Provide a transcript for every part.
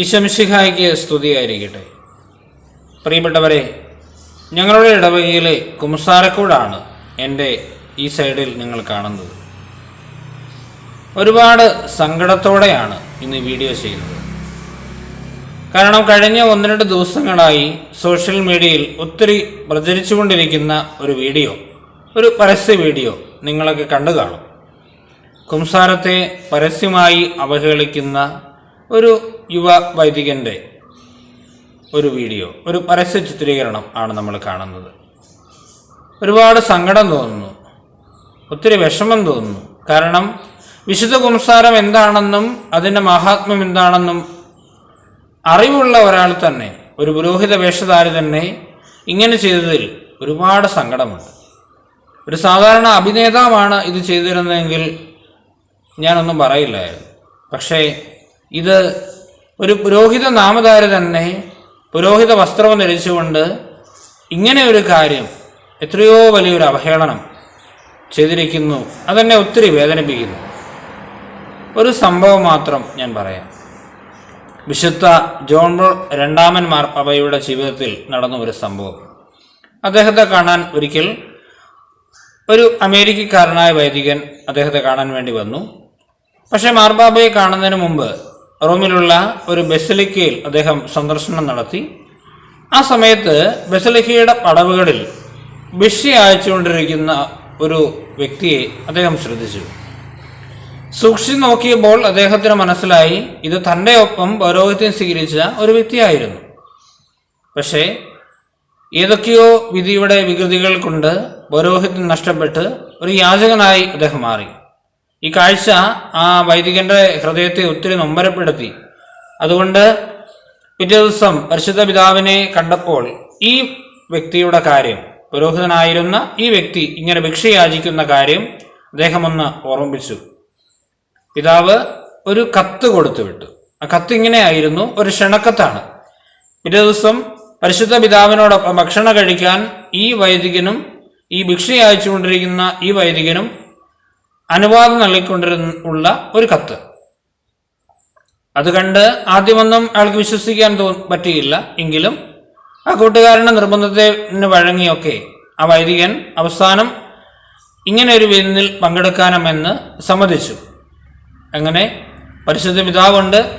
ഈശംസിഹായ്ക്ക് സ്തുതിയായിരിക്കട്ടെ. പ്രിയപ്പെട്ടവരെ ഞങ്ങളുടെ ഇടവകയിലെ കുമസാരക്കൂടാണ് എന്റെ ഈ സൈഡിൽ നിങ്ങൾ കാണുന്നത്. ഒരുപാട് സങ്കടത്തോടെയാണ് ഇന്ന് വീഡിയോ ചെയ്യുന്നത്. കാരണം കഴിഞ്ഞ ഒന്ന് രണ്ട് ദിവസങ്ങളായി സോഷ്യൽ മീഡിയയിൽ ഒത്തിരി പ്രചരിച്ചുകൊണ്ടിരിക്കുന്ന ഒരു വീഡിയോ ഒരു പരസ്യ വീഡിയോ നിങ്ങളൊക്കെ കണ്ടു കാണും. കുംസാരത്തെ പരസ്യമായി അവഹേളിക്കുന്ന ഒരു യുവ വൈദികന്റെ ഒരു വീഡിയോ ഒരു പരസ്യ ചിത്രീകരണം ആണ് നമ്മൾ കാണുന്നത്. ഒരുപാട് സങ്കടം തോന്നുന്നു. ഒത്തിരി വിഷമം തോന്നുന്നു. കാരണം വിശുദ്ധ കുംസാരം എന്താണെന്നും അതിന്റെ മഹാത്മ്യം എന്താണെന്നും അറിവുള്ള ഒരാൾ തന്നെ ഒരു പുരോഹിത വേഷധാരി തന്നെ ഇങ്ങനെ ചെയ്തതിൽ ഒരുപാട് സങ്കടമുണ്ട്. ഒരു സാധാരണ അഭിനേതാവാണ് ഇത് ചെയ്തിരുന്നതെങ്കിൽ ഞാനൊന്നും പറയില്ലായിരുന്നു. പക്ഷേ ഇത് ഒരു പുരോഹിത നാമധാര തന്നെ പുരോഹിത വസ്ത്രവും ധരിച്ചുകൊണ്ട് ഇങ്ങനെ ഒരു കാര്യം എത്രയോ വലിയൊരു അവഹേളനം ചെയ്തിരിക്കുന്നു. അതെന്നെ ഒത്തിരി വേദനിപ്പിക്കുന്നു. ഒരു സംഭവം മാത്രം ഞാൻ പറയാം. വിശുദ്ധ ജോൺ രണ്ടാമൻ മാർപ്പാപ്പയുടെ ജീവിതത്തിൽ നടന്ന ഒരു സംഭവം. അദ്ദേഹത്തെ കാണാൻ ഒരിക്കൽ ഒരു അമേരിക്കക്കാരനായ വൈദികൻ അദ്ദേഹത്തെ കാണാൻ വേണ്ടി വന്നു. പക്ഷേ മാർപ്പാപ്പയെ കാണുന്നതിന് മുമ്പ് റോമിലുള്ള ഒരു ബെസലിക്കയിൽ അദ്ദേഹം സന്ദർശനം നടത്തി. ആ സമയത്ത് ബെസലിക്കയുടെ പടവുകളിൽ ഭിഷ്യ അയച്ചുകൊണ്ടിരിക്കുന്ന ഒരു വ്യക്തിയെ അദ്ദേഹം ശ്രദ്ധിച്ചു. സൂക്ഷിച്ചു നോക്കിയപ്പോൾ അദ്ദേഹത്തിന് മനസ്സിലായി ഇത് തന്റെ ഒപ്പം പൗരോഹിത്യം സ്വീകരിച്ച ഒരു വ്യക്തിയായിരുന്നു. പക്ഷേ ഏതൊക്കെയോ വിധിയുടെ വികൃതികൾ കൊണ്ട് പൗരോഹിത്യം നഷ്ടപ്പെട്ട് ഒരു യാചകനായി അദ്ദേഹം മാറി. ഈ കാഴ്ച ആ വൈദികന്റെ ഹൃദയത്തെ ഒത്തിരി നൊമ്പരപ്പെടുത്തി. അതുകൊണ്ട് പിറ്റേ ദിവസം പരിശുദ്ധ പിതാവിനെ കണ്ടപ്പോൾ ഈ വ്യക്തിയുടെ കാര്യം പുരോഹിതനായിരുന്ന ഈ വ്യക്തി ഇങ്ങനെ ഭിക്ഷ യാചിക്കുന്ന കാര്യം അദ്ദേഹം ഒന്ന് ഓർമ്മിപ്പിച്ചു. പിതാവ് ഒരു കത്ത് കൊടുത്തു വിട്ടു. ആ കത്ത് ഇങ്ങനെയായിരുന്നു ഒരു ക്ഷണക്കത്താണ്. പിറ്റേ ദിവസം പരിശുദ്ധ പിതാവിനോടൊപ്പം ഭക്ഷണം കഴിക്കാൻ ഈ വൈദികനും ഈ ഭിക്ഷ അയച്ചുകൊണ്ടിരിക്കുന്ന ഈ വൈദികനും അനുവാദം നൽകിക്കൊണ്ടിരുന്ന ഒരു കത്ത്. അത് കണ്ട് ആദ്യമൊന്നും അയാൾക്ക് വിശ്വസിക്കാൻ തോ പറ്റിയില്ല. എങ്കിലും ആ കൂട്ടുകാരന്റെ നിർബന്ധത്തിന് വഴങ്ങിയൊക്കെ ആ വൈദികൻ അവസാനം ഇങ്ങനെ ഒരു വിരുന്നിൽ പങ്കെടുക്കാനുമെന്ന് സമ്മതിച്ചു. അങ്ങനെ പരിശുദ്ധ പിതാവുണ്ട്.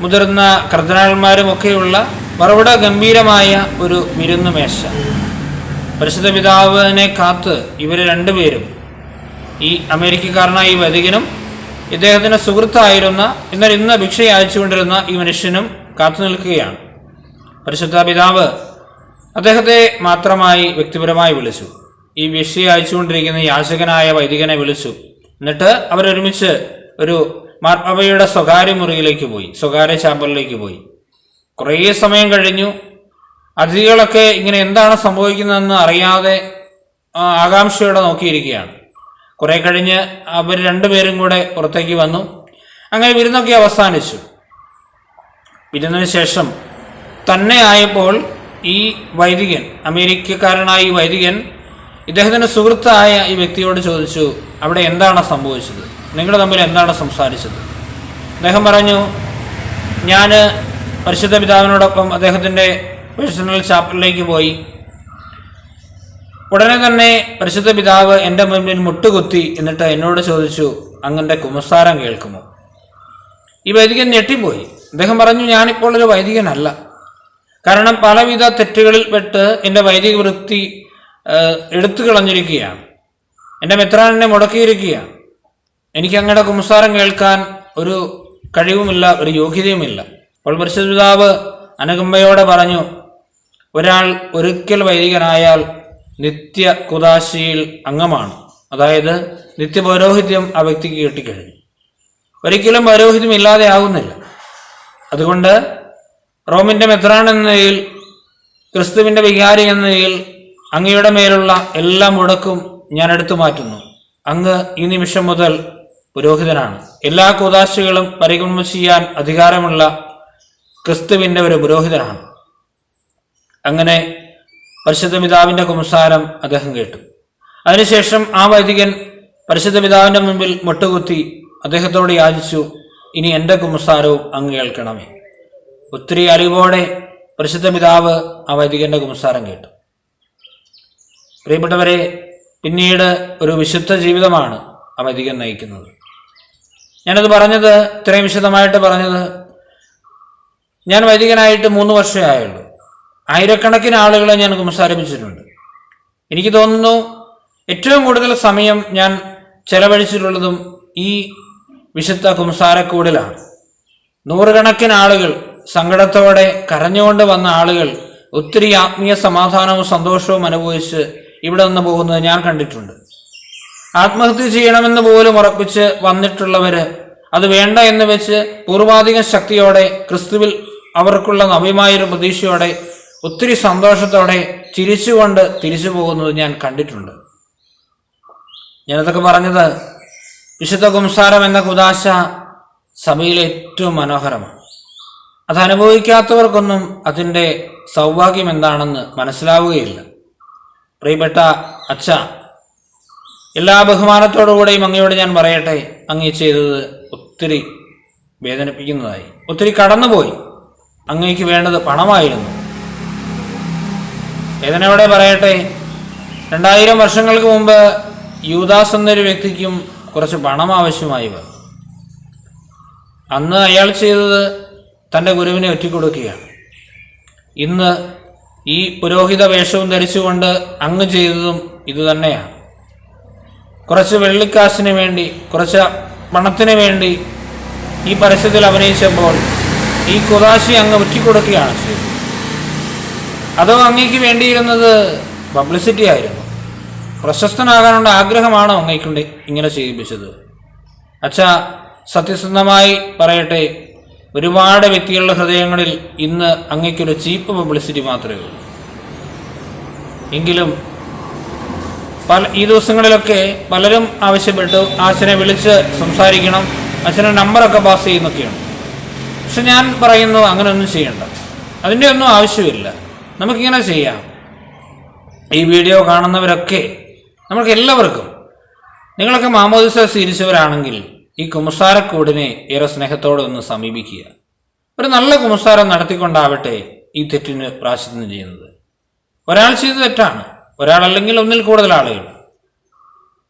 മുതിർന്ന കർദിനാൾമാരും ഒക്കെയുള്ള മറുപട ഗംഭീരമായ ഒരു വിരുന്നുമേശ. പരിശുദ്ധ പിതാവിനെ കാത്ത് ഇവർ രണ്ടുപേരും ഈ അമേരിക്കക്കാരനായ ഈ വൈദികനും ഇദ്ദേഹത്തിന്റെ സുഹൃത്തായിരുന്ന എന്നാൽ ഇന്ന് ഭിക്ഷ അയച്ചുകൊണ്ടിരുന്ന ഈ മനുഷ്യനും കാത്തു നിൽക്കുകയാണ്. പരിശുദ്ധ പിതാവ് അദ്ദേഹത്തെ മാത്രമായി വ്യക്തിപരമായി വിളിച്ചു. ഈ ഭിക്ഷ അയച്ചുകൊണ്ടിരിക്കുന്ന യാചകനായ വൈദികനെ വിളിച്ചു. എന്നിട്ട് അവരൊരുമിച്ച് ഒരു മാർപ്പാവയുടെ സ്വകാര്യ മുറിയിലേക്ക് പോയി സ്വകാര്യ ചാമ്പലിലേക്ക് പോയി. കുറേ സമയം കഴിഞ്ഞു. അതിഥികളൊക്കെ ഇങ്ങനെ എന്താണ് സംഭവിക്കുന്നതെന്ന് അറിയാതെ ആകാംക്ഷയോടെ നോക്കിയിരിക്കുകയാണ്. കുറെ കഴിഞ്ഞ് അവർ രണ്ടുപേരും കൂടെ പുറത്തേക്ക് വന്നു. അങ്ങനെ വിരുന്നൊക്കെ അവസാനിച്ചു. വിരുന്നതിന് ശേഷം തന്നെ ആയപ്പോൾ ഈ വൈദികൻ അമേരിക്കക്കാരനായ ഈ വൈദികൻ ഇദ്ദേഹത്തിന്റെ സുഹൃത്തായ ഈ വ്യക്തിയോട് ചോദിച്ചു അവിടെ എന്താണ് സംഭവിച്ചത്? നിങ്ങൾ തമ്മിൽ എന്താണ് സംസാരിച്ചത്? അദ്ദേഹം പറഞ്ഞു ഞാൻ പരിശുദ്ധ പിതാവിനോടൊപ്പം അദ്ദേഹത്തിന്റെ പേഴ്സണൽ ചാപ്പലിലേക്ക് പോയി. ഉടനെ തന്നെ പരിശുദ്ധ പിതാവ് എന്റെ മുൻപിൽ മുട്ടുകുത്തി എന്നിട്ട് എന്നോട് ചോദിച്ചു അങ്ങന്റെ കുമസാരം കേൾക്കുമോ? ഈ വൈദികൻ ഞെട്ടിപ്പോയി. അദ്ദേഹം പറഞ്ഞു ഞാനിപ്പോൾ ഒരു വൈദികനല്ല. കാരണം പലവിധ തെറ്റുകളിൽ പെട്ട് എന്റെ വൈദിക വൃത്തി എടുത്തു കളഞ്ഞിരിക്കുകയാണ്. എന്റെ മെത്രാനെ മുടക്കിയിരിക്കുകയാണ്. എനിക്ക് അങ്ങയുടെ കുമസാരം കേൾക്കാൻ ഒരു കഴിവുമില്ല ഒരു യോഗ്യതയുമില്ല. അപ്പോൾ പരിശുദ്ധ പിതാവ് അനുകമ്പയോടെ പറഞ്ഞു ഒരാൾ ഒരിക്കൽ വൈദികനായാൽ നിത്യ കുദാശിയിൽ അംഗമാണ്. അതായത് നിത്യപൗരോഹിത്യം ആ വ്യക്തിക്ക് കിട്ടിക്കഴിഞ്ഞു. ഒരിക്കലും പൗരോഹിത്യം ഇല്ലാതെ ആകുന്നില്ല അതുകൊണ്ട് റോമിന്റെ മെത്രാൻ എന്ന നിലയിൽ ക്രിസ്തുവിന്റെ വികാരി എന്ന നിലയിൽ അങ്ങയുടെ മേലുള്ള എല്ലാ മുടക്കും ഞാൻ എടുത്തു മാറ്റുന്നു. അങ്ങ് ഈ നിമിഷം മുതൽ പുരോഹിതനാണ്. എല്ലാ കുദാശികളും പരിഗണന ചെയ്യാൻ അധികാരമുള്ള ക്രിസ്തുവിന്റെ ഒരു പുരോഹിതനാണ്. അങ്ങനെ പരിശുദ്ധ പിതാവിന്റെ കുംസാരം അദ്ദേഹം കേട്ടു. അതിനുശേഷം ആ വൈദികൻ പരിശുദ്ധ പിതാവിന്റെ മുമ്പിൽ മുട്ടുകുത്തി അദ്ദേഹത്തോട് യാചിച്ചു ഇനി എന്റെ കുംസാരവും അങ്ങ് കേൾക്കണമേ. ഒത്തിരി അറിവോടെ പരിശുദ്ധ പിതാവ് ആ വൈദികന്റെ കുംസാരം കേട്ടു. പ്രിയപ്പെട്ടവരെ പിന്നീട് ഒരു വിശുദ്ധ ജീവിതമാണ് ആ വൈദികൻ നയിക്കുന്നത്. ഞാനത് പറഞ്ഞത് ഇത്രയും വിശദമായിട്ട് പറഞ്ഞത് ഞാൻ വൈദികനായിട്ട് മൂന്ന് വർഷമേ ആയുള്ളൂ. ആയിരക്കണക്കിന് ആളുകളെ ഞാൻ കുമസാരംഭിച്ചിട്ടുണ്ട് എനിക്ക് തോന്നുന്നു ഏറ്റവും കൂടുതൽ സമയം ഞാൻ ചെലവഴിച്ചിട്ടുള്ളതും ഈ വിശുദ്ധ കുംസാരക്കൂടിലാണ്. നൂറുകണക്കിന് ആളുകൾ സങ്കടത്തോടെ കരഞ്ഞുകൊണ്ട് വന്ന ആളുകൾ ഒത്തിരി ആത്മീയ സമാധാനവും സന്തോഷവും അനുഭവിച്ച് ഇവിടെ നിന്ന് പോകുന്നത് ഞാൻ കണ്ടിട്ടുണ്ട്. ആത്മഹത്യ ചെയ്യണമെന്ന് പോലും ഉറപ്പിച്ച് വന്നിട്ടുള്ളവര് അത് വേണ്ട എന്ന് വെച്ച് പൂർവാധിക ശക്തിയോടെ ക്രിസ്തുവിൽ അവർക്കുള്ള നവ്യമായൊരു പ്രതീക്ഷയോടെ ഒത്തിരി സന്തോഷത്തോടെ ചിരിച്ചുകൊണ്ട് തിരിച്ചു പോകുന്നത് ഞാൻ കണ്ടിട്ടുണ്ട്. ഞാനതൊക്കെ പറഞ്ഞത് വിശുദ്ധ കുംസാരം എന്ന കുദാശ സഭയിലെ ഏറ്റവും മനോഹരമാണ്. അത് അനുഭവിക്കാത്തവർക്കൊന്നും അതിന്റെ സൗഭാഗ്യം എന്താണെന്ന് മനസ്സിലാവുകയില്ല. പ്രിയപ്പെട്ട അച്ഛ എല്ലാ ബഹുമാനത്തോടുകൂടെയും അങ്ങയോട് ഞാൻ പറയട്ടെ അങ്ങ് ചെയ്തത് ഒത്തിരി വേദനിപ്പിക്കുന്നതായി. ഒത്തിരി കടന്നുപോയി. അങ്ങേക്ക് വേണ്ടത് പണമായിരുന്നു. വേദനയോടെ പറയട്ടെ? രണ്ടായിരം വർഷങ്ങൾക്ക് മുമ്പ് യൂദാസ് എന്നൊരു വ്യക്തിക്കും കുറച്ച് പണം ആവശ്യമായി വന്നു. അന്ന് അയാൾ ചെയ്തത് തന്റെ ഗുരുവിനെ ഒറ്റിക്കൊടുക്കുകയാണ്. ഇന്ന് ഈ പുരോഹിത വേഷവും ധരിച്ചുകൊണ്ട് അങ്ങ് ചെയ്തതും ഇതുതന്നെയാണ് കുറച്ച് വെള്ളിക്കാശിന് വേണ്ടി കുറച്ച് പണത്തിന് വേണ്ടി ഈ പരസ്യത്തിൽ അഭിനയിച്ചപ്പോൾ ഈ കുതാശി അങ്ങ് ഒറ്റിക്കൊടുക്കുകയാണ് ചെയ്തത്. അതോ അങ്ങേക്ക് വേണ്ടിയിരുന്നത് പബ്ലിസിറ്റി ആയിരുന്നു? പ്രശസ്തനാകാനുള്ള ആഗ്രഹമാണോ അങ്ങേക്കൊണ്ട് ഇങ്ങനെ ചെയ്യിപ്പിച്ചത്? അച്ഛ സത്യസന്ധമായി പറയട്ടെ ഒരുപാട് വ്യക്തികളുടെ ഹൃദയങ്ങളിൽ ഇന്ന് അങ്ങേക്കൊരു ചീപ്പ് പബ്ലിസിറ്റി മാത്രമേ ഉള്ളൂ. എങ്കിലും പല ഈ ദിവസങ്ങളിലൊക്കെ പലരും ആവശ്യപ്പെട്ടു അച്ഛനെ വിളിച്ച് സംസാരിക്കണം അച്ഛനെ നമ്പറൊക്കെ പാസ് ചെയ്യുന്നൊക്കെയാണ്. പക്ഷെ ഞാൻ പറയുന്നു അങ്ങനെ ഒന്നും ചെയ്യണ്ട. അതിന്റെ ഒന്നും ആവശ്യമില്ല. നമുക്കിങ്ങനെ ചെയ്യാം. ഈ വീഡിയോ കാണുന്നവരൊക്കെ നമുക്ക് എല്ലാവർക്കും നിങ്ങളൊക്കെ മാമോദിസ സ്വീകരിച്ചവരാണെങ്കിൽ ഈ കുമ്പസാരക്കൂടിനെ ഏറെ സ്നേഹത്തോടെ ഒന്ന് സമീപിക്കുക. ഒരു നല്ല കുമ്പസാരം നടത്തിക്കൊണ്ടാവട്ടെ ഈ തെറ്റിന് പ്രാശ്യം ചെയ്യുന്നത്. ഒരാൾ ചെയ്ത തെറ്റാണ്. ഒരാളല്ലെങ്കിൽ ഒന്നിൽ കൂടുതൽ ആളുകൾ.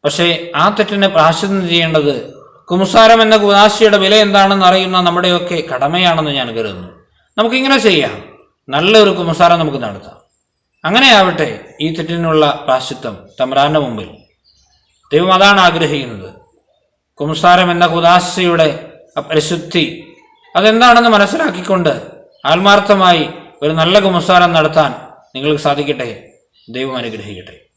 പക്ഷേ ആ തെറ്റിന് പ്രാശ്യം ചെയ്യേണ്ടത് കുംസാരം എന്ന കുദാശിയുടെ വില എന്താണെന്ന് അറിയുന്ന നമ്മുടെയൊക്കെ കടമയാണെന്ന് ഞാൻ കരുതുന്നു. നമുക്കിങ്ങനെ ചെയ്യാം. നല്ലൊരു കുംസാരം നമുക്ക് നടത്താം. അങ്ങനെയാവട്ടെ ഈ തെറ്റിനുള്ള പ്രാശിത്വം തമ്പ്രാന്റെ മുമ്പിൽ. ദൈവം അതാണ് ആഗ്രഹിക്കുന്നത്. കുംസാരം എന്ന കുദാശയുടെ പരിശുദ്ധി അതെന്താണെന്ന് മനസ്സിലാക്കിക്കൊണ്ട് ആത്മാർത്ഥമായി ഒരു നല്ല കുംസാരം നടത്താൻ നിങ്ങൾക്ക് സാധിക്കട്ടെ? ദൈവം അനുഗ്രഹിക്കട്ടെ.